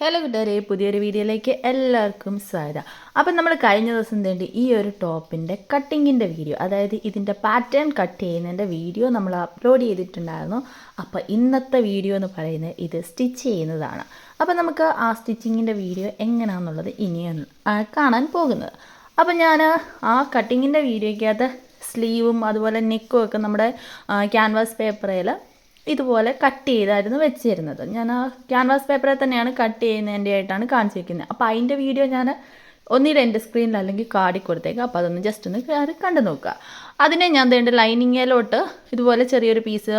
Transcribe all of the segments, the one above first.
Hello കൂട്ടുകാരെ പുതിയൊരു വീഡിയോയിലേക്ക് എല്ലാവർക്കും സ്വാഗതം. അപ്പം നമ്മൾ കഴിഞ്ഞ ദിവസം തേണ്ടി ഈ ഒരു ടോപ്പിന്റെ കട്ടിങ്ങിന്റെ വീഡിയോ അതായത് ഇതിന്റെ പാറ്റേൺ കട്ട് ചെയ്യുന്നതിന്റെ വീഡിയോ നമ്മൾ അപ്ലോഡ് ചെയ്തിട്ടുണ്ടായിരുന്നു. അപ്പോൾ ഇന്നത്തെ വീഡിയോ എന്ന് പറയുന്നത് ഇത് സ്റ്റിച്ച് ചെയ്യുന്നതാണ്. അപ്പം നമുക്ക് ആ സ്റ്റിച്ചിങ്ങിന്റെ വീഡിയോ എങ്ങനെയാണെന്നുള്ളത് ഇനിയാണ് കാണാൻ പോകുന്നത്. അപ്പം ഞാൻ ആ കട്ടിങ്ങിന്റെ വീഡിയോയ്ക്കകത്ത് സ്ലീവും അതുപോലെ നെക്കും ഒക്കെ നമ്മുടെ ക്യാൻവാസ് പേപ്പറിൽ ഇതുപോലെ കട്ട് ചെയ്തായിരുന്നു വെച്ചിരുന്നത്. ഞാൻ ആ ക്യാൻവാസ് പേപ്പറിൽ തന്നെയാണ് കട്ട് ചെയ്യുന്നതിന്റെ ആയിട്ടാണ് കാണിച്ചിരിക്കുന്നത്. അപ്പോൾ അതിന്റെ വീഡിയോ ഞാൻ ഒന്നിൽ എന്റെ സ്ക്രീനിൽ അല്ലെങ്കിൽ കാടി കൊടുത്തേക്കാം. അപ്പോൾ അതൊന്ന് ജസ്റ്റ് ഒന്ന് കയറി കണ്ടു നോക്കുക. അതിനെ ഞാൻ ദേണ്ട ലൈനിങ്ങിലോട്ട് ഇതുപോലെ ചെറിയൊരു പീസ്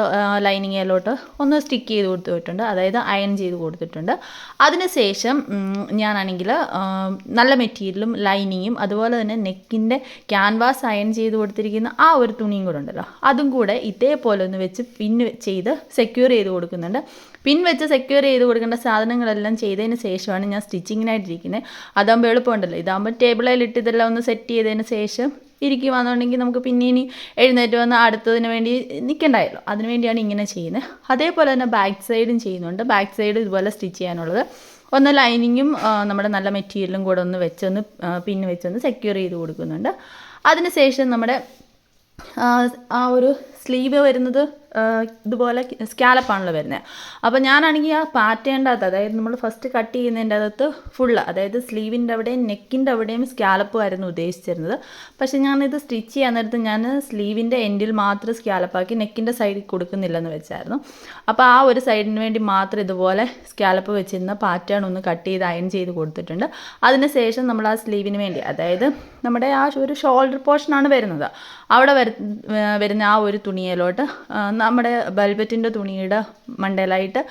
ലൈനിങ്ങിലോട്ട് ഒന്ന് സ്റ്റിക്ക് ചെയ്ത് കൊടുത്തിട്ടുണ്ട് അതായത് അയൺ ചെയ്ത് കൊടുത്തിട്ടുണ്ട്. അതിനുശേഷം ശേഷം ഞാനാണെങ്കിൽ നല്ല മെറ്റീരിയലും ലൈനിങ്ങും അതുപോലെ തന്നെ നെക്കിന്റെ ക്യാൻവാസ് അയൺ ചെയ്ത് കൊടുത്തിരിക്കുന്ന ആ ഒരു തുണിയും കൂടെ ഉണ്ടല്ലോ. അതും കൂടെ ഇതേപോലെ ഒന്ന് വെച്ച് പിൻ ചെയ്ത് സെക്യൂർ ചെയ്ത് കൊടുക്കുന്നുണ്ട്. പിൻ വെച്ച് സെക്യൂർ ചെയ്ത് കൊടുക്കേണ്ട സാധനങ്ങളെല്ലാം ചെയ്തതിന് ശേഷമാണ് ഞാൻ സ്റ്റിച്ചിങ്ങിനായിട്ടിരിക്കുന്നത് അതാകുമ്പോൾ എളുപ്പമുണ്ടല്ലോ. ഇതാകുമ്പോൾ ടേബിളിലിട്ട് ഇതെല്ലാം ഒന്ന് സെറ്റ് ചെയ്തതിന് ശേഷം ഇരിക്കുവാണെന്നുണ്ടെങ്കിൽ നമുക്ക് പിന്നെ ഇനി എഴുന്നേറ്റ് വന്ന് അടുത്തതിന് വേണ്ടി നിൽക്കണ്ടായല്ലോ. അതിന് വേണ്ടിയാണ് ഇങ്ങനെ ചെയ്യുന്നത്. അതേപോലെ തന്നെ ബാക്ക് സൈഡും ചെയ്യുന്നുണ്ട്. ബാക്ക് സൈഡ് ഇതുപോലെ സ്റ്റിച്ച് ചെയ്യാനുള്ളത്. ഒന്ന് ലൈനിങ്ങും നമ്മുടെ നല്ല മെറ്റീരിയലും കൂടെ ഒന്ന് വെച്ചൊന്ന് പിന്നെ വെച്ചൊന്ന് സെക്യൂർ ചെയ്ത് കൊടുക്കുന്നുണ്ട്. അതിനുശേഷം നമ്മുടെ ആ ഒരു സ്ലീവ് വരുന്നത് ഇതുപോലെ സ്കാലപ്പാണല്ലോ വരുന്നത് അപ്പോൾ ഞാനാണെങ്കിൽ ആ പാറ്റേണിന്റെ അകത്ത് അതായത് നമ്മൾ ഫസ്റ്റ് കട്ട് ചെയ്യുന്നതിന്റെ അകത്ത് ഫുള്ള് അതായത് സ്ലീവിന്റെ അവിടെയും നെക്കിന്റെ അവിടെയും സ്കാലപ്പ് ആയിരുന്നു ഉദ്ദേശിച്ചിരുന്നത്. പക്ഷേ ഞാനിത് സ്റ്റിച്ച് ചെയ്യാൻ നേരത്ത് ഞാൻ സ്ലീവിന്റെ എൻഡിൽ മാത്രം സ്കാലപ്പാക്കി നെക്കിന്റെ സൈഡിൽ കൊടുക്കുന്നില്ലെന്ന് വെച്ചായിരുന്നു. അപ്പോൾ ആ ഒരു സൈഡിന് വേണ്ടി മാത്രം ഇതുപോലെ സ്കാലപ്പ് വെച്ചിരുന്ന പാറ്റേൺ ഒന്ന് കട്ട് ചെയ്ത് അയൺ ചെയ്ത് കൊടുത്തിട്ടുണ്ട്. അതിന് ശേഷം നമ്മൾ ആ സ്ലീവിന് വേണ്ടി അതായത് നമ്മുടെ ആ ഒരു ഷോൾഡർ പോർഷനാണ് വരുന്നത്. അവിടെ വരുന്ന ആ ഒരു തുണിയിലോട്ട് നമ്മുടെ ബൽബറ്റിന്റെ തുണിയുടെ മണ്ടയിലായിട്ട്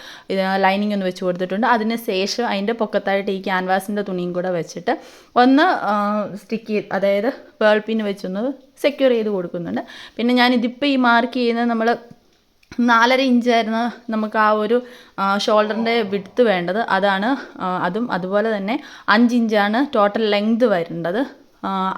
ലൈനിങ് ഒന്ന് വെച്ച് കൊടുത്തിട്ടുണ്ട്. അതിന് ശേഷം അതിന്റെ പൊക്കത്തായിട്ട് ഈ ക്യാൻവാസിന്റെ തുണിയും കൂടെ വെച്ചിട്ട് ഒന്ന് സ്റ്റിക്ക് ചെയ്ത് അതായത് പേൾപ്പിന് വെച്ചൊന്ന് സെക്യൂർ ചെയ്ത് കൊടുക്കുന്നുണ്ട്. പിന്നെ ഞാൻ ഇതിപ്പോൾ ഈ മാർക്ക് ചെയ്യുന്ന നമ്മൾ നാലര ഇഞ്ചായിരുന്നു നമുക്ക് ആ ഒരു ഷോൾഡറിന്റെ വിഡ്ത്ത് വേണ്ടത്. അതാണ് അതും അതുപോലെ തന്നെ അഞ്ച് ഇഞ്ചാണ് ടോട്ടൽ ലെങ്ത് വരേണ്ടത്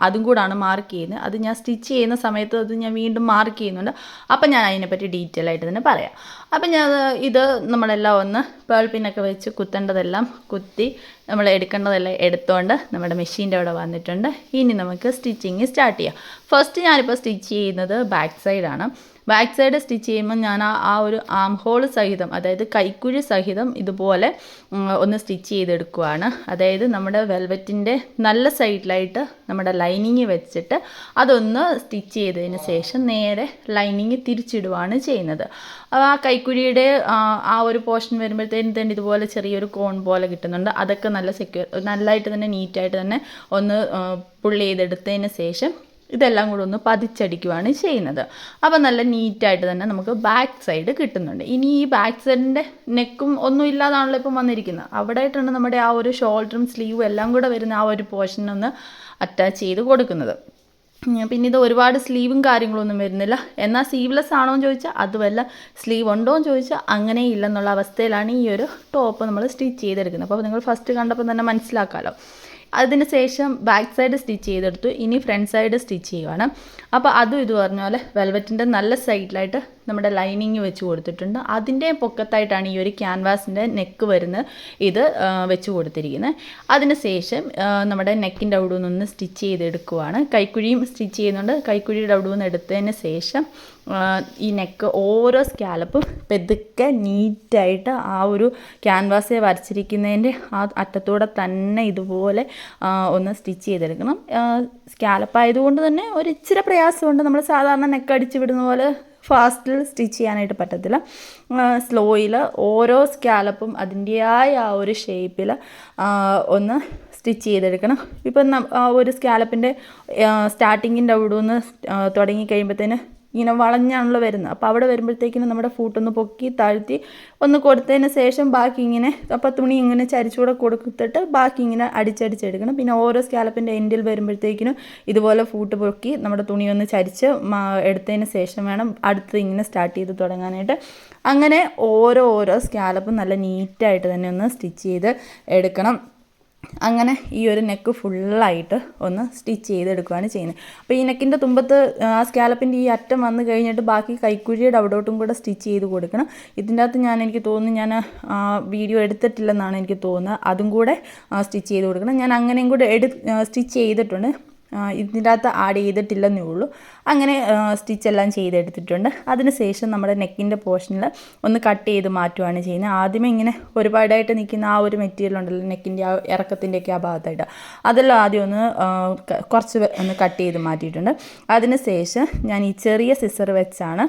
അതും കൂടാണ് മാർക്ക് ചെയ്യുന്നത്. അത് ഞാൻ സ്റ്റിച്ച് ചെയ്യുന്ന സമയത്ത് അത് ഞാൻ വീണ്ടും മാർക്ക് ചെയ്യുന്നുണ്ട്. അപ്പം ഞാൻ അതിനെപ്പറ്റി ഡീറ്റെയിൽ ആയിട്ട് തന്നെ പറയാം. അപ്പം ഞാൻ ഇത് നമ്മളെല്ലാം ഒന്ന് പേൾ പിന്നൊക്കെ വെച്ച് കുത്തേണ്ടതെല്ലാം കുത്തി നമ്മൾ എടുക്കേണ്ടതെല്ലാം എടുത്തുകൊണ്ട് നമ്മുടെ മെഷീന്റെ അവിടെ വന്നിട്ടുണ്ട്. ഇനി നമുക്ക് സ്റ്റിച്ചിങ് സ്റ്റാർട്ട് ചെയ്യാം. ഫസ്റ്റ് ഞാനിപ്പോൾ സ്റ്റിച്ച് ചെയ്യുന്നത് ബാക്ക് സൈഡാണ് ബാക്ക് സൈഡ് സ്റ്റിച്ച് ചെയ്യുമ്പോൾ ഞാൻ ആ ആ ഒരു ആം ഹോൾ സഹിതം അതായത് കൈക്കുഴി സഹിതം ഇതുപോലെ ഒന്ന് സ്റ്റിച്ച് ചെയ്തെടുക്കുവാണ്. അതായത് നമ്മുടെ വെൽവെറ്റിന്റെ നല്ല സൈഡിലായിട്ട് നമ്മുടെ ലൈനിങ് വെച്ചിട്ട് അതൊന്ന് സ്റ്റിച്ച് ചെയ്തതിന് ശേഷം നേരെ ലൈനിങ് തിരിച്ചിടുവാണ് ചെയ്യുന്നത്. ആ കൈക്കുഴിയുടെ ആ ഒരു പോർഷൻ വരുമ്പോഴത്തേനും തന്നെ ഇതുപോലെ ചെറിയൊരു കോൺ പോലെ കിട്ടുന്നുണ്ട്. അതൊക്കെ നല്ല സെക്യൂർ നല്ലതായിട്ട് തന്നെ നീറ്റായിട്ട് തന്നെ ഒന്ന് പുള്ളി ചെയ്തെടുത്തതിന് ശേഷം ഇതെല്ലാം കൂടെ ഒന്ന് പതിച്ചടിക്കുവാണ് ചെയ്യുന്നത്. അപ്പോൾ നല്ല നീറ്റായിട്ട് തന്നെ നമുക്ക് ബാക്ക് സൈഡ് കിട്ടുന്നുണ്ട്. ഇനി ഈ ബാക്ക് സൈഡിന്റെ നെക്കും ഒന്നും ഇല്ലാതാണല്ലോ ഇപ്പം വന്നിരിക്കുന്നത്. അവിടെ ആയിട്ടാണ് നമ്മുടെ ആ ഒരു ഷോൾഡറും സ്ലീവും എല്ലാം കൂടെ വരുന്ന ആ ഒരു പോർഷൻ ഒന്ന് അറ്റാച്ച് ചെയ്ത് കൊടുക്കുന്നത്. പിന്നെ ഇത് ഒരുപാട് സ്ലീവും കാര്യങ്ങളൊന്നും വരുന്നില്ല. എന്നാൽ സ്ലീവ്ലെസ് ആണോ എന്ന് ചോദിച്ചാൽ അതുമല്ല. സ്ലീവ് ഉണ്ടോ എന്ന് ചോദിച്ചാൽ അങ്ങനെ ഇല്ലെന്നുള്ള അവസ്ഥയിലാണ് ഈ ഒരു ടോപ്പ് നമ്മൾ സ്റ്റിച്ച് ചെയ്തെടുക്കുന്നത്. അപ്പോൾ നിങ്ങൾ ഫസ്റ്റ് കണ്ടപ്പോൾ തന്നെ മനസ്സിലാക്കാമല്ലോ അതിന് ശേഷം ബാക്ക് സൈഡ് സ്റ്റിച്ച് ചെയ്തെടുത്തു. ഇനി ഫ്രണ്ട് സൈഡ് സ്റ്റിച്ച് ചെയ്യുവാണ്. അപ്പോൾ അതും ഇത് പറഞ്ഞ പോലെ വെൽവെറ്റിന്റെ നല്ല സൈഡിലായിട്ട് നമ്മുടെ ലൈനിങ് വെച്ച് കൊടുത്തിട്ടുണ്ട്. അതിന്റെ പൊക്കത്തായിട്ടാണ് ഈ ഒരു ക്യാൻവാസിന്റെ നെക്ക് വരുന്ന ഇത് വെച്ച് കൊടുത്തിരിക്കുന്നത്. അതിന് ശേഷം നമ്മുടെ നെക്കിന്റെ അവിടെ നിന്ന് സ്റ്റിച്ച് ചെയ്തെടുക്കുവാണ്. കൈക്കുഴിയും സ്റ്റിച്ച് ചെയ്യുന്നുണ്ട്. കൈക്കുഴിയുടെ അവിടെ നിന്ന് എടുത്തതിന് ശേഷം ഈ നെക്ക് ഓരോ സ്കാലപ്പും പെതുക്കെ നീറ്റായിട്ട് ആ ഒരു ക്യാൻവാസിൽ വരച്ചിരിക്കുന്നതിന്റെ ആ അറ്റത്തൂടെ തന്നെ ഇതുപോലെ ഒന്ന് സ്റ്റിച്ച് ചെയ്തെടുക്കണം. സ്കാലപ്പ് ആയതുകൊണ്ട് തന്നെ ഒരു ഇച്ചിരി പ്രയാസമുണ്ട്. നമ്മൾ സാധാരണ നെക്ക് അടിച്ച് വിടുന്ന പോലെ ഫാസ്റ്റിൽ സ്റ്റിച്ച് ചെയ്യാനായിട്ട് പറ്റത്തില്ല. സ്ലോയിൽ ഓരോ സ്കാലപ്പും അതിന്റെയായ ആ ഒരു ഷേപ്പിൽ ഒന്ന് സ്റ്റിച്ച് ചെയ്തെടുക്കണം. ഇപ്പം ഒരു സ്കാലപ്പിന്റെ സ്റ്റാർട്ടിങ്ങിന്റെ അവിടെ നിന്ന് തുടങ്ങി കഴിയുമ്പോഴത്തേന് ഇങ്ങനെ വളഞ്ഞാണല്ലോ വരുന്നത്. അപ്പോൾ അവിടെ വരുമ്പോഴത്തേക്കിനും നമ്മുടെ ഫൂട്ടൊന്ന് പൊക്കി താഴ്ത്തി ഒന്ന് കൊടുത്തതിന് ശേഷം ബാക്കി ഇങ്ങനെ അപ്പോൾ തുണി ഇങ്ങനെ ചരിച്ചുകൂടെ കൊടുത്തിട്ട് ബാക്കി ഇങ്ങനെ അടിച്ചടിച്ചെടുക്കണം. പിന്നെ ഓരോ സ്കാലപ്പിന്റെ എൻഡിൽ വരുമ്പോഴത്തേക്കിനും ഇതുപോലെ ഫൂട്ട് പൊക്കി നമ്മുടെ തുണി ഒന്ന് ചരിച്ച് എടുത്തതിന് ശേഷം വേണം അടുത്ത് ഇങ്ങനെ സ്റ്റാർട്ട് ചെയ്ത് തുടങ്ങാനായിട്ട്. അങ്ങനെ ഓരോ ഓരോ സ്കാലപ്പും നല്ല നീറ്റായിട്ട് തന്നെ ഒന്ന് സ്റ്റിച്ച് ചെയ്ത് എടുക്കണം. അങ്ങനെ ഈ ഒരു നെക്ക് ഫുള്ളായിട്ട് ഒന്ന് സ്റ്റിച്ച് ചെയ്തെടുക്കുകയാണ് ചെയ്യുന്നത്. അപ്പോൾ ഈ നെക്കിന്റെ തുമ്പത്ത് ആ സ്കാലപ്പിന്റെ ഈ അറ്റം വന്നു കഴിഞ്ഞിട്ട് ബാക്കി കൈക്കുഴിയുടെ അവിടോട്ടും കൂടെ സ്റ്റിച്ച് ചെയ്ത് കൊടുക്കണം. ഇതിന്റെ അകത്ത് ഞാൻ എനിക്ക് തോന്നുന്നു ഞാൻ വീഡിയോ എടുത്തിട്ടില്ലെന്നാണ് എനിക്ക് തോന്നുന്നത്. അതും കൂടെ സ്റ്റിച്ച് ചെയ്ത് കൊടുക്കണം. ഞാൻ അങ്ങനെയും കൂടെ എടു സ്റ്റിച്ച് ചെയ്തിട്ടുണ്ട്. ഇതിന്റെ അകത്ത് ആഡ് ചെയ്തിട്ടില്ലെന്നേ ഉള്ളൂ. അങ്ങനെ സ്റ്റിച്ചെല്ലാം ചെയ്തെടുത്തിട്ടുണ്ട്. അതിനുശേഷം നമ്മുടെ നെക്കിന്റെ പോർഷനിൽ ഒന്ന് കട്ട് ചെയ്ത് മാറ്റുവാണ് ചെയ്യുന്നത്. ആദ്യമേ ഇങ്ങനെ ഒരുപാടായിട്ട് നിൽക്കുന്ന ആ ഒരു മെറ്റീരിയൽ ഉണ്ടല്ലോ നെക്കിന്റെ ആ ഇറക്കത്തിന്റെയൊക്കെ ആ ഭാഗത്തായിട്ട്. അതെല്ലാം ആദ്യം ഒന്ന് കുറച്ച് ഒന്ന് കട്ട് ചെയ്ത് മാറ്റിയിട്ടുണ്ട്. അതിനുശേഷം ഞാൻ ഈ ചെറിയ സിസർ വെച്ചാണ്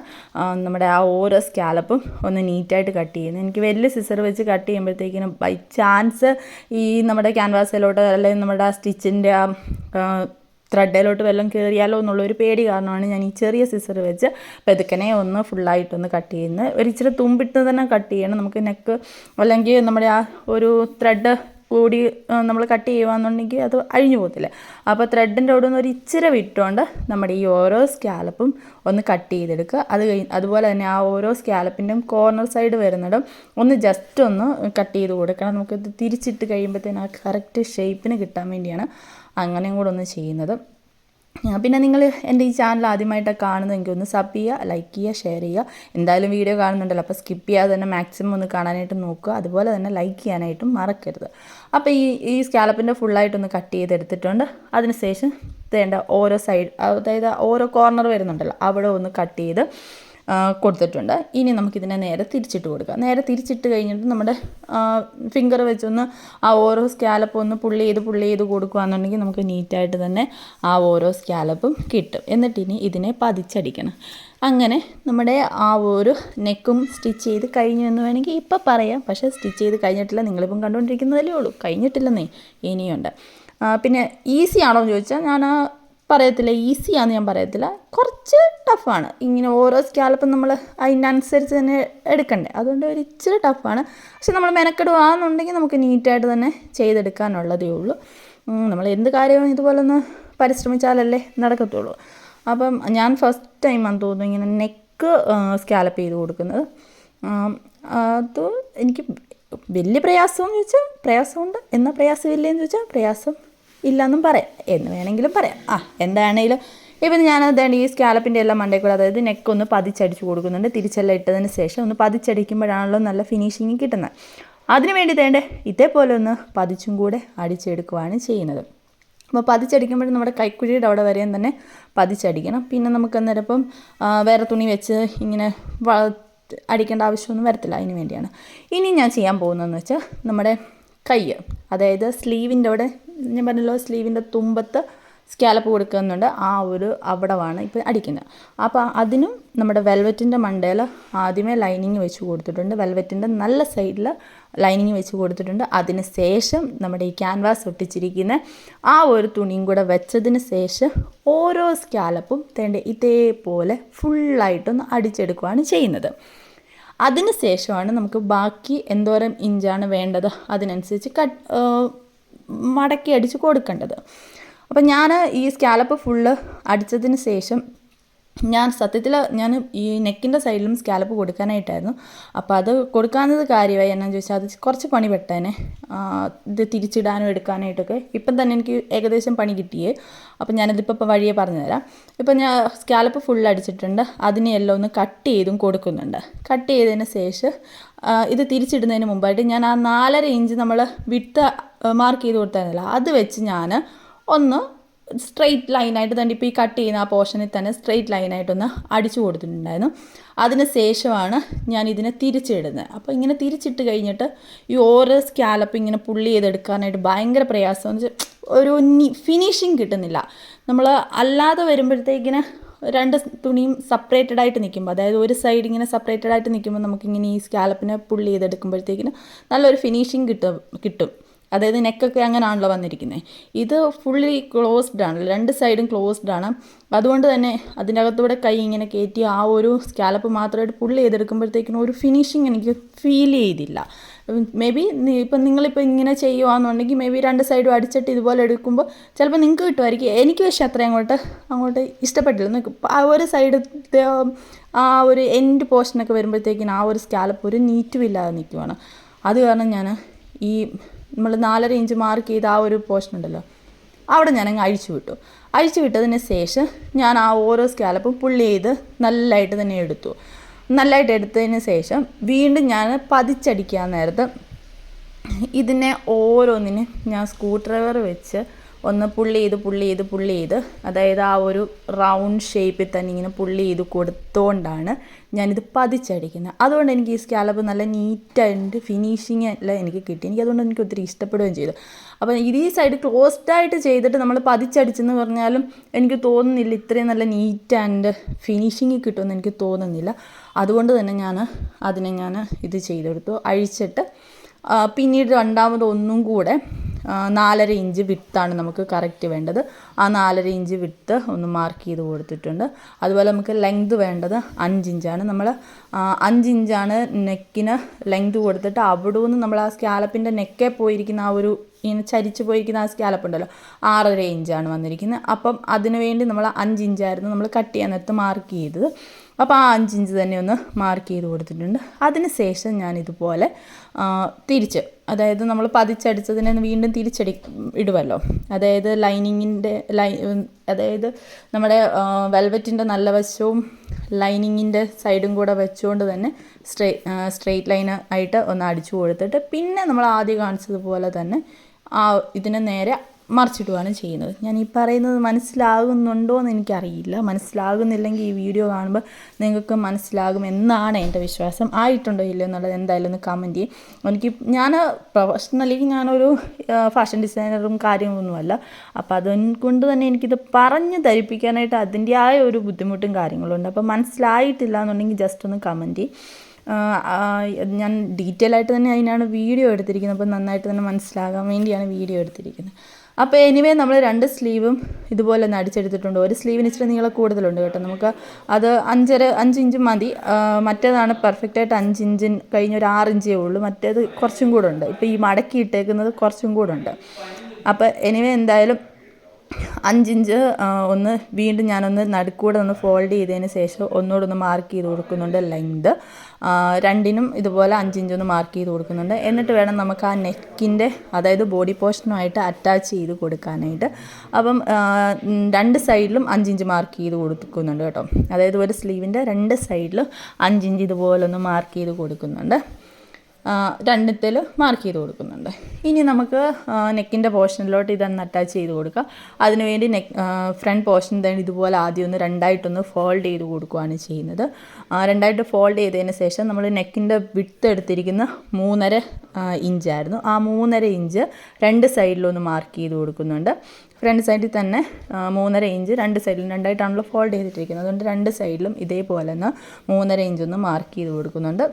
നമ്മുടെ ആ ഓരോ സ്കാലപ്പും ഒന്ന് നീറ്റായിട്ട് കട്ട് ചെയ്യുന്നത്. എനിക്ക് വലിയ സിസർ വെച്ച് കട്ട് ചെയ്യുമ്പോഴത്തേക്കിനും ബൈ ചാൻസ് ഈ നമ്മുടെ ക്യാൻവാസിലോട്ട് അല്ലെങ്കിൽ നമ്മുടെ ആ സ്റ്റിച്ചിന്റെ ആ ത്രെഡിലോട്ട് വെള്ളം കയറിയാലോ എന്നുള്ളൊരു പേടി കാരണമാണ് ഞാൻ ഈ ചെറിയ സിസർ വെച്ച് പെതുക്കനെ ഒന്ന് ഫുള്ളായിട്ടൊന്ന് കട്ട് ചെയ്യുന്നത് ഒരു ഇച്ചിരി തുമ്പിട്ട് തന്നെ കട്ട് ചെയ്യണം. നമുക്ക് നെക്ക് അല്ലെങ്കിൽ നമ്മുടെ ആ ഒരു ത്രെഡ് കൂടി നമ്മൾ കട്ട് ചെയ്യുകയാണെന്നുണ്ടെങ്കിൽ അത് അഴിഞ്ഞു പോകത്തില്ല. അപ്പോൾ ത്രെഡിന്റെ അവിടെ നിന്ന് ഒരു ഇച്ചിരി വിട്ടുകൊണ്ട് നമ്മുടെ ഈ ഓരോ സ്കാലപ്പും ഒന്ന് കട്ട് ചെയ്തെടുക്കുക. അത് കഴിഞ്ഞ് അതുപോലെ തന്നെ ആ ഓരോ സ്കാലപ്പിന്റെയും കോർണർ സൈഡ് വരുന്നിടം ഒന്ന് ജസ്റ്റ് ഒന്ന് കട്ട് ചെയ്ത് കൊടുക്കണം. നമുക്കിത് തിരിച്ചിട്ട് കഴിയുമ്പോഴത്തേന് ആ കറക്റ്റ് ഷേപ്പിന് കിട്ടാൻ വേണ്ടിയാണ് അങ്ങനെയും കൂടെ ഒന്ന് ചെയ്യുന്നത്. പിന്നെ നിങ്ങൾ എന്റെ ഈ ചാനൽ ആദ്യമായിട്ടാണ് കാണുന്നതെങ്കിൽ ഒന്ന് സബ് ചെയ്യുക ലൈക്ക് ചെയ്യുക ഷെയർ ചെയ്യുക. എന്തായാലും വീഡിയോ കാണുന്നുണ്ടല്ലോ അപ്പോൾ സ്കിപ്പ് ചെയ്യാതെ തന്നെ മാക്സിമം ഒന്ന് കാണാനായിട്ട് നോക്കുക. അതുപോലെ തന്നെ ലൈക്ക് ചെയ്യാനായിട്ടും മറക്കരുത്. അപ്പോൾ ഈ ഈ സ്കാലപ്പിന്റെ ഫുള്ളായിട്ടൊന്ന് കട്ട് ചെയ്തെടുത്തിട്ടുണ്ട് അതിനുശേഷം വേണ്ട ഓരോ സൈഡ് അതായത് ഓരോ കോർണർ വരുന്നുണ്ടല്ലോ അവിടെ ഒന്ന് കട്ട് ചെയ്ത് കൊടുത്തിട്ടുണ്ട്. ഇനി നമുക്കിതിനെ നേരെ തിരിച്ചിട്ട് കൊടുക്കാം. നേരെ തിരിച്ചിട്ട് കഴിഞ്ഞിട്ട് നമ്മുടെ ഫിംഗർ വെച്ചൊന്ന് ആ ഓരോ സ്കാലപ്പ് ഒന്ന് പുള്ളി ചെയ്ത് പുള്ളി ചെയ്ത് കൊടുക്കുകയാണെന്നുണ്ടെങ്കിൽ നമുക്ക് നീറ്റായിട്ട് തന്നെ ആ ഓരോ സ്കാലപ്പും കിട്ടും. എന്നിട്ട് ഇനി ഇതിനെ പതിച്ചടിക്കണം. അങ്ങനെ നമ്മുടെ ആ ഒരു നെക്കും സ്റ്റിച്ച് ചെയ്ത് കഴിഞ്ഞു എന്ന് വേണമെങ്കിൽ ഇപ്പം പറയാം. പക്ഷേ സ്റ്റിച്ച് ചെയ്ത് കഴിഞ്ഞിട്ടില്ല. നിങ്ങളിപ്പം കണ്ടുകൊണ്ടിരിക്കുന്നതല്ലേ ഉള്ളൂ. കഴിഞ്ഞിട്ടില്ലെന്നേ ഇനിയുണ്ട്. പിന്നെ ഈസി ആണോ എന്ന് ചോദിച്ചാൽ ഞാൻ പറയത്തില്ല ഈസിയാന്ന് ഞാൻ പറയത്തില്ല. കുറച്ച് ടഫാണ് ഇങ്ങനെ ഓരോ സ്കാലപ്പും നമ്മൾ അതിനനുസരിച്ച് തന്നെ എടുക്കണ്ടേ. അതുകൊണ്ട് ഒരു ഇച്ചിരി ടഫാണ് പക്ഷെ നമ്മൾ മെനക്കെടുവാന്നുണ്ടെങ്കിൽ നമുക്ക് നീറ്റായിട്ട് തന്നെ ചെയ്തെടുക്കാനുള്ളതേ ഉള്ളൂ. നമ്മൾ എന്ത് കാര്യവും ഇതുപോലെ ഒന്ന് പരിശ്രമിച്ചാലല്ലേ നടക്കത്തുള്ളൂ. അപ്പം ഞാൻ ഫസ്റ്റ് ടൈമാണ് തോന്നുന്നു ഇങ്ങനെ നെക്ക് സ്കാലപ്പ് ചെയ്ത് കൊടുക്കുന്നത്. അത് എനിക്ക് വലിയ പ്രയാസമെന്ന് ചോദിച്ചാൽ പ്രയാസമുണ്ട്. എന്നാൽ പ്രയാസമില്ലേന്ന് ചോദിച്ചാൽ പ്രയാസം ഇല്ലെന്നും പറയാം. എന്ന് വേണമെങ്കിലും പറയാം. ആ എന്താണെങ്കിലും ഇപ്പം ഞാൻ അതാണ് ഈ സ്കാലപ്പിന്റെ എല്ലാം മണ്ടേ കൂടെ അതായത് നെക്ക് ഒന്ന് പതിച്ചടിച്ച് കൊടുക്കുന്നുണ്ട്. തിരിച്ചെല്ലാം ഇട്ടതിന് ശേഷം ഒന്ന് പതിച്ചടിക്കുമ്പോഴാണല്ലോ നല്ല ഫിനിഷിങ് കിട്ടുന്നത്. അതിനു വേണ്ടി തേണ്ടേ ഇതേപോലെ ഒന്ന് പതിച്ചും കൂടെ അടിച്ചെടുക്കുവാണ് ചെയ്യുന്നത്. അപ്പോൾ പതിച്ചടിക്കുമ്പോഴും നമ്മുടെ കൈക്കുഴിയുടെ അവിടെ വരെയും തന്നെ പതിച്ചടിക്കണം. പിന്നെ നമുക്ക് അന്നേരം ഇപ്പം വേറെ തുണി വെച്ച് ഇങ്ങനെ അടിക്കേണ്ട ആവശ്യമൊന്നും വരത്തില്ല. അതിന് വേണ്ടിയാണ്. ഇനി ഞാൻ ചെയ്യാൻ പോകുന്നതെന്ന് വെച്ചാൽ നമ്മുടെ കൈ. അതായത് സ്ലീവിന്റെ അവിടെ ഞാൻ പറഞ്ഞല്ലോ സ്ലീവിന്റെ തുമ്പത്ത് സ്കാലപ്പ് കൊടുക്കുന്നുണ്ട്. ആ ഒരു അവിടമാണ് ഇപ്പോൾ അടിക്കുന്നത്. അപ്പോൾ അതിനും നമ്മുടെ വെൽവെറ്റിന്റെ മണ്ടയിൽ ആദ്യമേ ലൈനിങ് വെച്ച് കൊടുത്തിട്ടുണ്ട്. വെൽവെറ്റിന്റെ നല്ല സൈഡിൽ ലൈനിങ് വെച്ച് കൊടുത്തിട്ടുണ്ട്. അതിന് ശേഷം നമ്മുടെ ഈ ക്യാൻവാസ് ഒട്ടിച്ചിരിക്കുന്ന ആ ഒരു തുണിയും കൂടെ വെച്ചതിന് ശേഷം ഓരോ സ്കാലപ്പും തേണ്ട ഇതേപോലെ ഫുള്ളായിട്ടൊന്ന് അടിച്ചെടുക്കുകയാണ് ചെയ്യുന്നത്. അതിന് ശേഷമാണ് നമുക്ക് ബാക്കി എന്തോരം ഇഞ്ചാണ് വേണ്ടത് അതിനനുസരിച്ച് കട്ട് മടക്കി അടിച്ച് കൊടുക്കേണ്ടത്. അപ്പം ഞാൻ ഈ സ്കാലപ്പ് ഫുള്ള് അടിച്ചതിന് ശേഷം ഞാൻ സത്യത്തിൽ ഞാൻ ഈ നെക്കിന്റെ സൈഡിലും സ്കാലപ്പ് കൊടുക്കാനായിട്ടായിരുന്നു. അപ്പോൾ അത് കൊടുക്കാത്തത് കാര്യമായി എന്നാന്ന് ചോദിച്ചാൽ അത് കുറച്ച് പണി പെട്ടേനെ. ഇത് തിരിച്ചിടാനും എടുക്കാനായിട്ടൊക്കെ. ഇപ്പം തന്നെ എനിക്ക് ഏകദേശം പണി കിട്ടിയേ. അപ്പം ഞാനതിപ്പോൾ ഇപ്പോൾ വഴിയെ പറഞ്ഞുതരാം. ഇപ്പം ഞാൻ സ്കാലപ്പ് ഫുൾ അടിച്ചിട്ടുണ്ട്. അതിനെ എല്ലാം ഒന്ന് കട്ട് ചെയ്തും കൊടുക്കുന്നുണ്ട്. കട്ട് ചെയ്തതിന് ശേഷം ഇത് തിരിച്ചിടുന്നതിന് മുമ്പായിട്ട് ഞാൻ ആ നാലര ഇഞ്ച് നമ്മൾ വിട്ട് മാർക്ക് ചെയ്ത് കൊടുത്തായിരുന്നില്ല. അത് വെച്ച് ഞാൻ ഒന്ന് സ്ട്രെയിറ്റ് ലൈനായിട്ട് തന്നെ ഇപ്പോൾ ഈ കട്ട് ചെയ്യുന്ന ആ പോർഷനിൽ തന്നെ സ്ട്രെയിറ്റ് ലൈനായിട്ടൊന്ന് അടിച്ചു കൊടുത്തിട്ടുണ്ടായിരുന്നു. അതിന് ശേഷമാണ് ഞാൻ ഇതിനെ തിരിച്ചിടുന്നത്. അപ്പോൾ ഇങ്ങനെ തിരിച്ചിട്ട് കഴിഞ്ഞിട്ട് ഈ ഓരോ സ്കാലപ്പ് ഇങ്ങനെ പുള്ളി ചെയ്തെടുക്കാനായിട്ട് ഭയങ്കര പ്രയാസം. എന്ന് വെച്ചാൽ ഒരു ഫിനിഷിങ് കിട്ടുന്നില്ല. നമ്മൾ അല്ലാതെ വരുമ്പോഴത്തേക്കിന് രണ്ട് തുണിയും സെപ്പറേറ്റഡ് ആയിട്ട് നിൽക്കുമ്പോൾ അതായത് ഒരു സൈഡ് ഇങ്ങനെ സെപ്പറേറ്റഡ് ആയിട്ട് നിൽക്കുമ്പോൾ നമുക്കിങ്ങനെ ഈ സ്കാലപ്പിനെ പുള്ളി ചെയ്തെടുക്കുമ്പോഴത്തേക്കിന് നല്ലൊരു ഫിനിഷിങ് കിട്ടും കിട്ടും. അതായത് നെക്കൊക്കെ അങ്ങനെയാണല്ലോ വന്നിരിക്കുന്നത് ഇത് ഫുള്ളി ക്ലോസ്ഡ് ആണ്. രണ്ട് സൈഡും ക്ലോസ്ഡ് ആണ്. അതുകൊണ്ട് തന്നെ അതിന്റെ അകത്തൂടെ കൈ ഇങ്ങനെ കയറ്റി ആ ഒരു സ്കാലപ്പ് മാത്രമായിട്ട് പുള്ളി ചെയ്തെടുക്കുമ്പോഴത്തേക്കിനും ഒരു ഫിനിഷിങ് എനിക്ക് ഫീൽ ചെയ്തില്ല. മേ ബി ഇപ്പം നിങ്ങളിപ്പോൾ ഇങ്ങനെ ചെയ്യുകയാണെന്നുണ്ടെങ്കിൽ മേ ബി രണ്ട് സൈഡും അടിച്ചിട്ട് ഇതുപോലെ എടുക്കുമ്പോൾ ചിലപ്പോൾ നിങ്ങൾക്ക് കിട്ടുമായിരിക്കും. എനിക്ക് പക്ഷേ അത്ര അങ്ങോട്ട് അങ്ങോട്ട് ഇഷ്ടപ്പെട്ടില്ല. ആ ഒരു സൈഡ് ആ ഒരു എൻഡ് പോർഷനൊക്കെ വരുമ്പോഴത്തേക്കിനും ആ ഒരു സ്കാലപ്പ് ഒരു നീറ്റും ഇല്ലാതെ നിൽക്കുവാണ് അത് കാരണം ഞാൻ ഈ നമ്മൾ നാലര ഇഞ്ച് മാർക്ക് ചെയ്ത ആ ഒരു പോർഷൻ ഉണ്ടല്ലോ. അവിടെ ഞാൻ അങ്ങ് അഴിച്ചു വിട്ടു. അഴിച്ചു വിട്ടതിന് ശേഷം ഞാൻ ആ ഓരോ സ്കാലപ്പും പുള്ളി ചെയ്ത് നല്ലതായിട്ട് തന്നെ എടുത്തു. നല്ലതായിട്ട് എടുത്തതിന് ശേഷം വീണ്ടും ഞാൻ പതിച്ചടിക്കാൻ നേരത്ത് ഇതിനെ ഓരോന്നിനും ഞാൻ സ്ക്രൂ ഡ്രൈവർ വെച്ച് ഒന്ന് പുള്ളി ചെയ്ത് പുള്ളി ചെയ്ത് പുള്ളി ചെയ്ത്. അതായത് ആ ഒരു റൗണ്ട് ഷേപ്പിൽ തന്നെ ഇങ്ങനെ പുള്ളി ചെയ്ത് കൊടുത്തുകൊണ്ടാണ് ഞാനിത് പതിച്ചടിക്കുന്നത്. അതുകൊണ്ട് എനിക്ക് ഈ സ്കാലപ്പ് നല്ല നീറ്റായിട്ട് ഫിനിഷിങ് എല്ലാം എനിക്ക് കിട്ടി. എനിക്ക് അതുകൊണ്ട് എനിക്ക് ഒത്തിരി ഇഷ്ടപ്പെടുകയും ചെയ്തു. അപ്പോൾ ഇത് ഈ സൈഡ് ക്ലോസ്ഡ് ആയിട്ട് ചെയ്തിട്ട് നമ്മൾ പതിച്ചടിച്ചെന്ന് പറഞ്ഞാലും എനിക്ക് തോന്നുന്നില്ല ഇത്രയും നല്ല നീറ്റ് ആൻഡ് ഫിനിഷിങ് കിട്ടുമെന്ന് എനിക്ക് തോന്നുന്നില്ല. അതുകൊണ്ട് തന്നെ ഞാൻ അതിനെ ഞാൻ ഇത് ചെയ്തെടുത്തു. അഴിച്ചിട്ട് പിന്നീട് രണ്ടാമത് ഒന്നും കൂടെ നാലര ഇഞ്ച് വിത്താണ് നമുക്ക് കറക്റ്റ് വേണ്ടത്. ആ നാലര ഇഞ്ച് വിത്ത് ഒന്ന് മാർക്ക് ചെയ്ത് കൊടുത്തിട്ടുണ്ട്. അതുപോലെ നമുക്ക് ലെങ്ത് വേണ്ടത് അഞ്ചിഞ്ചാണ് നമ്മൾ അഞ്ചിഞ്ചാണ് നെക്കിന് ലെങ്ത് കൊടുത്തിട്ട് അവിടെ നിന്ന് നമ്മൾ ആ സ്കാലപ്പിന്റെ നെക്കെ പോയിരിക്കുന്ന ആ ഒരു ഇങ്ങനെ ചരിച്ചു പോയിരിക്കുന്ന ആ സ്കാലപ്പ് ഉണ്ടല്ലോ ആറര ഇഞ്ചാണ് വന്നിരിക്കുന്നത്. അപ്പം അതിനുവേണ്ടി നമ്മൾ അഞ്ച് ഇഞ്ചായിരുന്നു നമ്മൾ കട്ട് ചെയ്യാൻ നേരത്ത് മാർക്ക് ചെയ്തത്. അപ്പോൾ ആ അഞ്ച് ഇഞ്ച് തന്നെ ഒന്ന് മാർക്ക് ചെയ്ത് കൊടുത്തിട്ടുണ്ട്. അതിന് ശേഷം ഞാൻ ഇതുപോലെ തിരിച്ച് അതായത് നമ്മൾ പതിച്ചടിച്ചതിനെ വീണ്ടും തിരിച്ചടി ഇടുമല്ലോ അതായത് ലൈനിങ്ങിന്റെ ലൈ അതായത് നമ്മുടെ വെൽവെറ്റിന്റെ നല്ല വശവും ലൈനിങ്ങിന്റെ സൈഡും കൂടെ വെച്ചുകൊണ്ട് തന്നെ സ്ട്രേ സ്ട്രെയിറ്റ് ലൈൻ ആയിട്ട് ഒന്ന് അടിച്ചു കൊടുത്തിട്ട് പിന്നെ നമ്മൾ ആദ്യം കാണിച്ചതുപോലെ തന്നെ ആ ഇതിനെ നേരെ മറിച്ചിടുകയാണ് ചെയ്യുന്നത്. ഞാൻ ഈ പറയുന്നത് മനസ്സിലാകുന്നുണ്ടോ എന്ന് എനിക്കറിയില്ല. മനസ്സിലാകുന്നില്ലെങ്കിൽ ഈ വീഡിയോ കാണുമ്പോൾ നിങ്ങൾക്ക് മനസ്സിലാകും എന്നാണ് എന്റെ വിശ്വാസം. ആയിട്ടുണ്ടോ ഇല്ലയോ എന്നുള്ളത് എന്തായാലും ഒന്ന് കമന്റ് ചെയ്യും. എനിക്ക് ഞാൻ പ്രൊഫഷണലി ഞാനൊരു ഫാഷൻ ഡിസൈനറും കാര്യങ്ങളൊന്നുമല്ല. അപ്പോൾ അതുകൊണ്ട് തന്നെ എനിക്കിത് പറഞ്ഞ് ധരിപ്പിക്കാനായിട്ട് അതിന്റെതായ ഒരു ബുദ്ധിമുട്ടും കാര്യങ്ങളുണ്ട്. അപ്പോൾ മനസ്സിലായിട്ടില്ല എന്നുണ്ടെങ്കിൽ ജസ്റ്റ് ഒന്ന് കമന്റ് ചെയ്യും. ഞാൻ ഡീറ്റെയിൽ ആയിട്ട് തന്നെ അതിനാണ് വീഡിയോ എടുത്തിരിക്കുന്നത്. അപ്പോൾ നന്നായിട്ട് തന്നെ മനസ്സിലാകാൻ വേണ്ടിയാണ് വീഡിയോ എടുത്തിരിക്കുന്നത്. അപ്പോൾ എനിവേ നമ്മൾ രണ്ട് സ്ലീവും ഇതുപോലെ ഒന്ന് അടിച്ചെടുത്തിട്ടുണ്ട്. ഒരു സ്ലീവിന് ഇച്ചിരി നീളം കൂടുതലുണ്ട് കേട്ടോ. നമുക്ക് അത് അഞ്ചര അഞ്ച് ഇഞ്ച് മതി. മറ്റേതാണ് പെർഫെക്റ്റായിട്ട് അഞ്ച് ഇഞ്ചിൻ കഴിഞ്ഞ ഒരു ആറ് ഇഞ്ചേ ഉള്ളൂ. മറ്റേത് കുറച്ചും കൂടെ ഉണ്ട്. ഇപ്പോൾ ഈ മടക്കി ഇട്ടേക്കുന്നത് കുറച്ചും കൂടെ ഉണ്ട്. അപ്പോൾ എനിവേ എന്തായാലും അഞ്ചിഞ്ച് ഒന്ന് വീണ്ടും ഞാനൊന്ന് നടുക്കൂടെ ഒന്ന് ഫോൾഡ് ചെയ്തതിന് ശേഷം ഒന്നുകൂടെ ഒന്ന് മാർക്ക് ചെയ്ത് കൊടുക്കുന്നുണ്ട് ലെങ്ത് രണ്ടിനും ഇതുപോലെ അഞ്ചിഞ്ച് ഒന്ന് മാർക്ക് ചെയ്ത് കൊടുക്കുന്നുണ്ട്. എന്നിട്ട് വേണം നമുക്ക് ആ നെക്കിന്റെ അതായത് ബോഡി പോർഷനുമായിട്ട് അറ്റാച്ച് ചെയ്ത് കൊടുക്കാനായിട്ട്. അപ്പം രണ്ട് സൈഡിലും അഞ്ചിഞ്ച് മാർക്ക് ചെയ്ത് കൊടുക്കുന്നുണ്ട് കേട്ടോ. അതായത് ഒരു സ്ലീവിന്റെ രണ്ട് സൈഡിലും അഞ്ചിഞ്ച് ഇതുപോലെ ഒന്ന് മാർക്ക് ചെയ്ത് കൊടുക്കുന്നുണ്ട്. രണ്ടത്തിൽ മാർക്ക് ചെയ്ത് കൊടുക്കുന്നുണ്ട്. ഇനി നമുക്ക് നെക്കിന്റെ പോർഷനിലോട്ട് ഇതൊന്ന് അറ്റാച്ച് ചെയ്ത് കൊടുക്കുക അതിനുവേണ്ടി നെക്ക് ഫ്രണ്ട് പോർഷൻ തന്നെ ഇതുപോലെ ആദ്യം ഒന്ന് രണ്ടായിട്ടൊന്ന് ഫോൾഡ് ചെയ്ത് കൊടുക്കുകയാണ് ചെയ്യുന്നത്. രണ്ടായിട്ട് ഫോൾഡ് ചെയ്തതിന് ശേഷം നമ്മൾ നെക്കിന്റെ വിട്ട് എടുത്തിരിക്കുന്ന മൂന്നര ഇഞ്ചായിരുന്നു ആ മൂന്നര ഇഞ്ച് രണ്ട് സൈഡിലൊന്ന് മാർക്ക് ചെയ്ത് കൊടുക്കുന്നുണ്ട്. ഫ്രണ്ട് സൈഡിൽ തന്നെ മൂന്നര ഇഞ്ച് രണ്ട് സൈഡിലും രണ്ടായിട്ടാണല്ലോ ഫോൾഡ് ചെയ്തിട്ടിരിക്കുന്നത്. അതുകൊണ്ട് രണ്ട് സൈഡിലും ഇതേപോലെ തന്നെ മൂന്നര ഇഞ്ചൊന്ന് മാർക്ക് ചെയ്ത് കൊടുക്കുന്നുണ്ട്.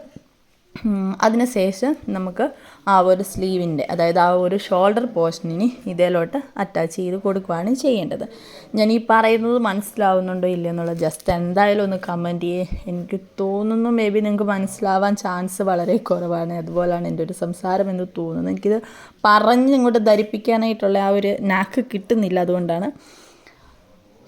അതിനുശേഷം നമുക്ക് ആ ഒരു സ്ലീവിന്റെ അതായത് ആ ഒരു ഷോൾഡർ പോർഷനിന് ഇതിലോട്ട് അറ്റാച്ച് ചെയ്ത് കൊടുക്കുകയാണ് ചെയ്യേണ്ടത്. ഞാൻ ഈ പറയുന്നത് മനസ്സിലാവുന്നുണ്ടോ ഇല്ലയോ എന്നുള്ളത് ജസ്റ്റ് എന്തായാലും ഒന്ന് കമന്റ് ചെയ്യേ. എനിക്ക് തോന്നുന്നു മേ ബി നിങ്ങൾക്ക് മനസ്സിലാവാൻ ചാൻസ് വളരെ കുറവാണ്. അതുപോലെയാണ് എന്റെ ഒരു സംസാരം എന്ന് തോന്നുന്നത് എനിക്കിത് പറഞ്ഞ് ഇങ്ങോട്ട് ധരിപ്പിക്കാനായിട്ടുള്ള ആ ഒരു നാക്ക് കിട്ടുന്നില്ല അതുകൊണ്ടാണ്.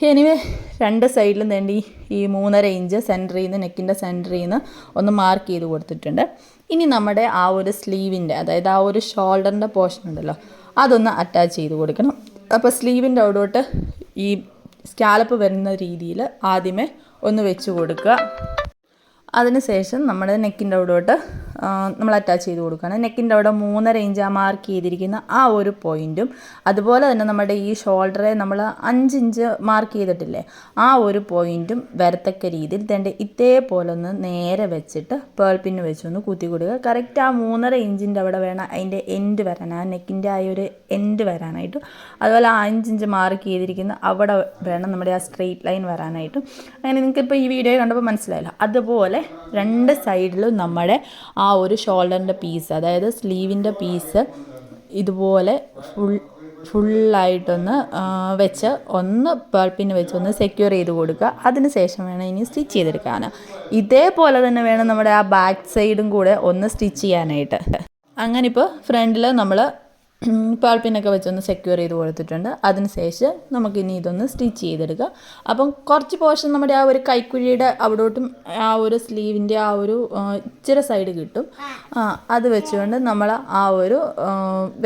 എനിവേ രണ്ട് സൈഡിലും തേണ്ടി ഈ മൂന്നര ഇഞ്ച് സെന്ററിൽ നിന്ന് നെക്കിന്റെ സെന്ററിൽ നിന്ന് ഒന്ന് മാർക്ക് ചെയ്ത് കൊടുത്തിട്ടുണ്ട്. ഇനി നമ്മുടെ ആ ഒരു സ്ലീവിന്റെ അതായത് ആ ഒരു ഷോൾഡറിന്റെ പോർഷൻ ഉണ്ടല്ലോ അതൊന്ന് അറ്റാച്ച് ചെയ്ത് കൊടുക്കണം. അപ്പോൾ സ്ലീവിന്റെ അവിടോട്ട് ഈ സ്കാലപ്പ് വരുന്ന രീതിയിൽ ആദ്യമേ ഒന്ന് വെച്ച് കൊടുക്കുക. അതിനുശേഷം നമ്മുടെ നെക്കിന്റെ അവിടോട്ട് നമ്മൾ അറ്റാച്ച് ചെയ്ത് കൊടുക്കുകയാണ്. നെക്കിന്റെ അവിടെ മൂന്നര ഇഞ്ച് ആ മാർക്ക് ചെയ്തിരിക്കുന്ന ആ ഒരു പോയിന്റും അതുപോലെ തന്നെ നമ്മുടെ ഈ ഷോൾഡറെ നമ്മൾ അഞ്ച് ഇഞ്ച് മാർക്ക് ചെയ്തിട്ടില്ലേ ആ ഒരു പോയിന്റും വരത്തക്ക രീതിയിൽ തന്റെ ഇതേപോലെ ഒന്ന് നേരെ വെച്ചിട്ട് പേൾ പിന്ന് വെച്ചൊന്ന് കുത്തി കൊടുക്കുക. കറക്റ്റ് ആ മൂന്നര ഇഞ്ചിന്റെ അവിടെ വേണം അതിന്റെ എൻഡ് വരാൻ. ആ നെക്കിന്റെ ആ ഒരു എൻഡ് വരാനായിട്ട്. അതുപോലെ ആ അഞ്ച് ഇഞ്ച് മാർക്ക് ചെയ്തിരിക്കുന്ന അവിടെ വേണം നമ്മുടെ ആ സ്ട്രെയിറ്റ് ലൈൻ വരാനായിട്ടും. അങ്ങനെ നിങ്ങൾക്ക് നിങ്ങൾക്കിപ്പോൾ ഈ വീഡിയോ കണ്ടപ്പോൾ മനസ്സിലായല്ലോ. അതുപോലെ രണ്ട് സൈഡിലും നമ്മുടെ ആ ഒരു ഷോൾഡറിന്റെ പീസ് അതായത് സ്ലീവിന്റെ പീസ് ഇതുപോലെ ഫുൾ ഫുള്ളായിട്ടൊന്ന് ആ, വെച്ച് ഒന്ന് പൾപ്പിന് വെച്ച് ഒന്ന് സെക്യൂർ ചെയ്ത് കൊടുക്കുക. അതിന് ശേഷം വേണം ഇനി സ്റ്റിച്ച് ചെയ്തെടുക്കാൻ ഇതേപോലെ തന്നെ വേണം നമ്മുടെ ആ ബാക്ക് സൈഡും കൂടെ ഒന്ന് സ്റ്റിച്ച് ചെയ്യാനായിട്ട്. അങ്ങനെ ഇപ്പോൾ ഫ്രണ്ടിൽ നമ്മൾ പാൾപ്പിനൊക്കെ വെച്ചൊന്ന് സെക്യൂർ ചെയ്ത് കൊടുത്തിട്ടുണ്ട്. അതിനുശേഷം നമുക്കിനി ഇതൊന്ന് സ്റ്റിച്ച് ചെയ്തെടുക്കുക അപ്പം കുറച്ച് പോർഷൻ നമ്മുടെ ആ ഒരു കൈക്കുഴിയുടെ അവിടോട്ടും ആ ഒരു സ്ലീവിന്റെ ആ ഒരു ഇച്ചിരി സൈഡ് കിട്ടും. അത് വെച്ചുകൊണ്ട് നമ്മൾ ആ ഒരു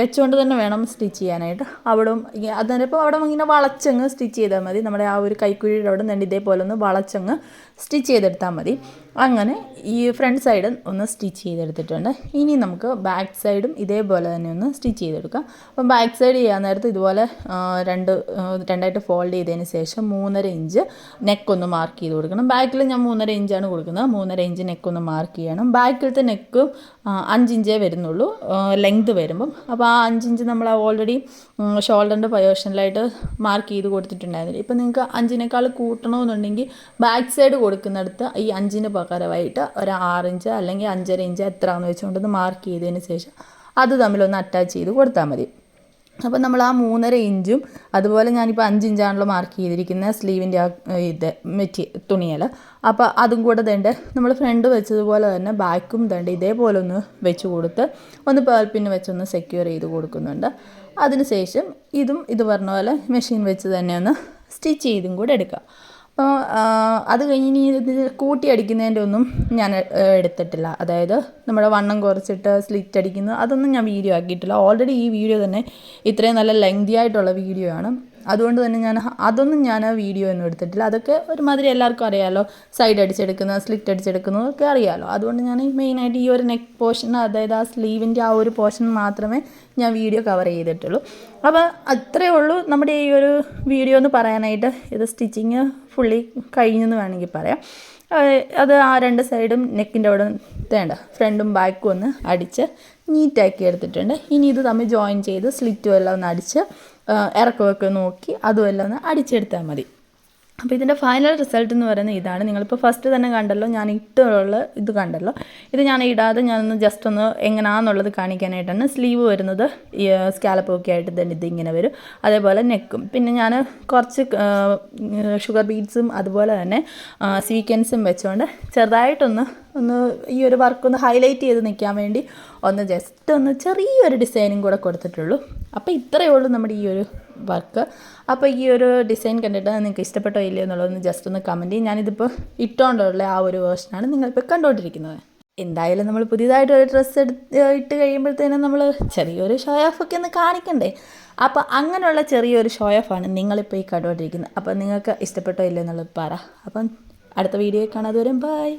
വെച്ചുകൊണ്ട് തന്നെ വേണം സ്റ്റിച്ച് ചെയ്യാനായിട്ട്. അവിടെ അതിനിപ്പോൾ അവിടെ ഇങ്ങനെ വളച്ചങ്ങ് സ്റ്റിച്ച് ചെയ്താൽ മതി. നമ്മുടെ ആ ഒരു കൈക്കുഴിയുടെ അവിടെ നിന്ന് ഇതേപോലെ ഒന്ന് വളച്ചങ്ങ് സ്റ്റിച്ച് ചെയ്തെടുത്താൽ മതി. അങ്ങനെ ഈ ഫ്രണ്ട് സൈഡ് ഒന്ന് സ്റ്റിച്ച് ചെയ്തെടുത്തിട്ടുണ്ട്. ഇനി നമുക്ക് ബാക്ക് സൈഡും ഇതേപോലെ തന്നെ ഒന്ന് സ്റ്റിച്ച് ചെയ്തെടുക്കാം. അപ്പം ബാക്ക് സൈഡ് ചെയ്യാൻ നേരത്ത് ഇതുപോലെ രണ്ട് രണ്ടായിട്ട് ഫോൾഡ് ചെയ്തതിന് ശേഷം മൂന്നര ഇഞ്ച് നെക്ക് ഒന്ന് മാർക്ക് ചെയ്ത് കൊടുക്കണം. ബാക്കിൽ ഞാൻ മൂന്നര ഇഞ്ചാണ് കൊടുക്കുന്നത്. മൂന്നര ഇഞ്ച് നെക്ക് ഒന്ന് മാർക്ക് ചെയ്യണം. ബാക്കിലത്തെ നെക്ക് അഞ്ചിഞ്ചേ വരുന്നുള്ളൂ. ലെങ്ത് വരുമ്പം. അപ്പോൾ ആ അഞ്ചിഞ്ച് നമ്മൾ ഓൾറെഡി ഷോൾഡറിന്റെ പൊസിഷനിലായിട്ട് മാർക്ക് ചെയ്ത് കൊടുത്തിട്ടുണ്ടായിരുന്നു ഇപ്പം നിങ്ങൾക്ക് അഞ്ചിനേക്കാൾ കൂട്ടണമെന്നുണ്ടെങ്കിൽ ബാക്ക് സൈഡ് കൊടുക്കുന്നിടത്ത് ഈ അഞ്ചിന് പകരമായിട്ട് ഒരു ആറിഞ്ച് അല്ലെങ്കിൽ അഞ്ചര ഇഞ്ച് എത്രയാണെന്ന് വെച്ചുകൊണ്ടൊന്ന് മാർക്ക് ചെയ്തതിന് ശേഷം അത് തമ്മിലൊന്ന് അറ്റാച്ച് ചെയ്ത് കൊടുത്താൽ മതി. അപ്പോൾ നമ്മൾ ആ മൂന്നര ഇഞ്ചും അതുപോലെ ഞാനിപ്പോൾ അഞ്ച് ഇഞ്ചാണല്ലോ മാർക്ക് ചെയ്തിരിക്കുന്ന സ്ലീവിന്റെ ആ ഇത് മെറ്റി തുണിയൽ അപ്പോൾ അതും കൂടെ തേണ്ട നമ്മൾ ഫ്രണ്ട് വെച്ചതുപോലെ തന്നെ ബാക്കും തേണ്ട ഇതേപോലെ ഒന്ന് വെച്ച് കൊടുത്ത് ഒന്ന് പേർപ്പിന് വെച്ചൊന്ന് സെക്യൂർ ചെയ്ത് കൊടുക്കുന്നുണ്ട്. അതിനുശേഷം ഇതും ഇത് പറഞ്ഞ പോലെ മെഷീൻ വെച്ച് തന്നെ ഒന്ന് സ്റ്റിച്ച് ചെയ്തും കൂടെ എടുക്കുക അപ്പോൾ അത് കഴിഞ്ഞ് ഇനി ഇത് കൂട്ടി അടിക്കുന്നതിന്റെ ഒന്നും ഞാൻ എടുത്തിട്ടില്ല. അതായത് നമ്മുടെ വണ്ണം കുറച്ചിട്ട് സ്ലിറ്റ് അടിക്കുന്നത് അതൊന്നും ഞാൻ വീഡിയോ ആക്കിയിട്ടില്ല. ഓൾറെഡി ഈ വീഡിയോ തന്നെ ഇത്രയും നല്ല ലെങ്തി ആയിട്ടുള്ള വീഡിയോ ആണ്. അതുകൊണ്ട് തന്നെ ഞാൻ അതൊന്നും ഞാൻ ആ വീഡിയോ ഒന്നും എടുത്തിട്ടില്ല. അതൊക്കെ ഒരുമാതിരി എല്ലാവർക്കും അറിയാമല്ലോ സൈഡ് അടിച്ചെടുക്കുന്ന സ്ലിറ്റ് അടിച്ചെടുക്കുന്നതൊക്കെ അറിയാമല്ലോ അതുകൊണ്ട് ഞാൻ മെയിനായിട്ട് ഈ ഒരു നെക്ക് പോർഷൻ അതായത് ആ സ്ലീവിന്റെ ആ ഒരു പോർഷൻ മാത്രമേ ഞാൻ വീഡിയോ കവർ ചെയ്തിട്ടുള്ളൂ. അപ്പോൾ അത്രയേ ഉള്ളൂ നമ്മുടെ ഈ ഒരു വീഡിയോ എന്ന് പറയാനായിട്ട്. ഇത് സ്റ്റിച്ചിങ് ഫുള്ളി കഴിഞ്ഞെന്ന് വേണമെങ്കിൽ പറയാം. അത് ആ രണ്ട് സൈഡും നെക്കിന്റെ അവിടെ തേണ്ട. ഫ്രണ്ടും ബാക്കും ഒന്ന് അടിച്ച് നീറ്റാക്കി എടുത്തിട്ടുണ്ട്. ഇനി ഇത് തമ്മിൽ ജോയിൻ ചെയ്ത് സ്ലിറ്റും എല്ലാം ഒന്ന് അടിച്ച് ഇറക്കമൊക്കെ നോക്കി അതുമെല്ലാം ഒന്ന് അടിച്ചെടുത്താൽ മതി. അപ്പോൾ ഇതിന്റെ ഫൈനൽ റിസൾട്ട് എന്ന് പറയുന്നത് ഇതാണ്. നിങ്ങളിപ്പോൾ ഫസ്റ്റ് തന്നെ കണ്ടല്ലോ ഞാൻ ഇട്ടുള്ള ഇത് കണ്ടല്ലോ. ഇത് ഞാൻ ഇടാതെ ഞാനൊന്ന് ജസ്റ്റ് ഒന്ന് എങ്ങനെയാണെന്നുള്ളത് കാണിക്കാനായിട്ടാണ് സ്ലീവ് വരുന്നത്. സ്കാലപ്പ് ഒക്കെ ആയിട്ട് തന്നെ ഇത് ഇങ്ങനെ വരും. അതേപോലെ നെക്കും പിന്നെ ഞാൻ കുറച്ച് ഷുഗർ ബീഡ്സും അതുപോലെ തന്നെ സീക്വൻസും വെച്ചുകൊണ്ട് ചെറുതായിട്ടൊന്ന് ഒന്ന് ഈ ഒരു വർക്ക് ഒന്ന് ഹൈലൈറ്റ് ചെയ്ത് നിൽക്കാൻ വേണ്ടി ഒന്ന് ജസ്റ്റ് ഒന്ന് ചെറിയൊരു ഡിസൈനും കൂടെ കൊടുത്തിട്ടുള്ളൂ. അപ്പോൾ ഇത്രയേ ഉള്ളൂ നമ്മുടെ ഈ ഒരു വർക്ക്. അപ്പോൾ ഈ ഒരു ഡിസൈൻ കണ്ടിട്ട് നിങ്ങൾക്ക് ഇഷ്ടപ്പെട്ടോ ഇല്ലയോ എന്നുള്ളതൊന്ന് ജസ്റ്റ് ഒന്ന് കമന്റ് ചെയ്യും. ഞാനിതിപ്പോൾ ഇട്ടുകൊണ്ടുള്ള ആ ഒരു വേർഷനാണ് നിങ്ങളിപ്പോൾ കണ്ടുകൊണ്ടിരിക്കുന്നത് എന്തായാലും നമ്മൾ പുതിയതായിട്ട് ഒരു ഡ്രസ്സ് എടുത്ത് ഇട്ട് കഴിയുമ്പോഴത്തേനും നമ്മൾ ചെറിയൊരു ഷോ ഓഫ് ഒക്കെ ഒന്ന് കാണിക്കണ്ടേ? അപ്പോൾ അങ്ങനെയുള്ള ചെറിയൊരു ഷോ ഓഫാണ് നിങ്ങളിപ്പോൾ ഈ കണ്ടുകൊണ്ടിരിക്കുന്നത് അപ്പോൾ നിങ്ങൾക്ക് ഇഷ്ടപ്പെട്ടോ ഇല്ലയോ എന്നുള്ളത് പറ. അപ്പം അടുത്ത വീഡിയോ കാണാതെ വരും ബൈ